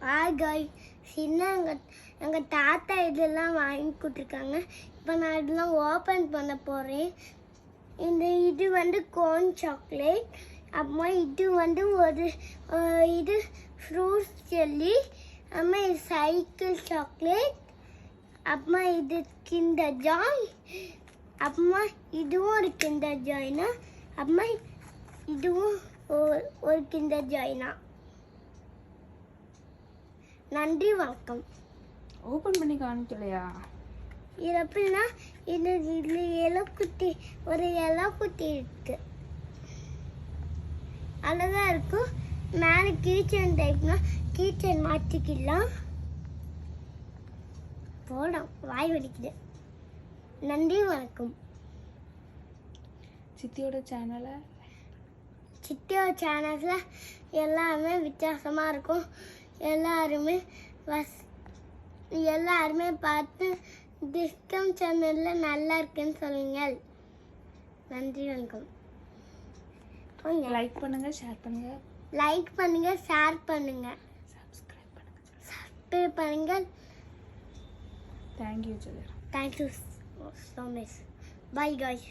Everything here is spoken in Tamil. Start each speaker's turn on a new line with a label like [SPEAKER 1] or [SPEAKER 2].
[SPEAKER 1] ஆகாய். சின்ன எங்கள் எங்கள் தாத்தா இதெல்லாம் வாங்கி கொடுத்துருக்காங்க. இப்போ நான் இதெல்லாம் ஓப்பன் பண்ண போகிறேன் இந்த இது வந்து கோன் சாக்லேட் அப்புறமா இது வந்து ஒரு இது ஃப்ரூட்ஸ் ஜெல்லி அப்புறமா இது சைக்கிள் சாக்லேட் அப்புறமா இது கிண்டர் ஜாய் அப்புறமா இதுவும் ஒரு கிண்டர் ஜாய்னா அப்புறமா இதுவும் ஒரு- ஒரு கிண்டர் ஜாய்னா நன்றி வணக்கம்.
[SPEAKER 2] ஓப்பன் பண்ணி காமிக்கலையா?
[SPEAKER 1] இது எப்படின்னா இது இதில் இலக்குட்டி ஒரு இலக்குட்டி இருக்கு. அழகா இருக்கும். மேலே கீச்சன் டைப்னா கீச்சன் மாற்றிக்கலாம் போடும் வாய் வலிக்குது. நன்றி வணக்கம்.
[SPEAKER 2] சித்தியோட சேனலை
[SPEAKER 1] சித்தியோ சேனல்ஸில் எல்லாமே வித்தியாசமாக இருக்கும். எல்லாருமே வஸ் எல்லாருமே பார்த்து டிஸ்கம் சேனலில் நல்லா இருக்குன்னு சொல்லுங்கள். நன்றி வணக்கம்.
[SPEAKER 2] லைக் பண்ணுங்க ஷேர் பண்ணுங்க.
[SPEAKER 1] லைக் பண்ணுங்க ஷேர் பண்ணுங்க.
[SPEAKER 2] சப்ஸ்கிரைப் பண்ணுங்க.
[SPEAKER 1] சப்ஸ்கிரைப் பண்ணுங்க.
[SPEAKER 2] தேங்க்யூ சொல்லிடுறேன்
[SPEAKER 1] thank you so much bye guys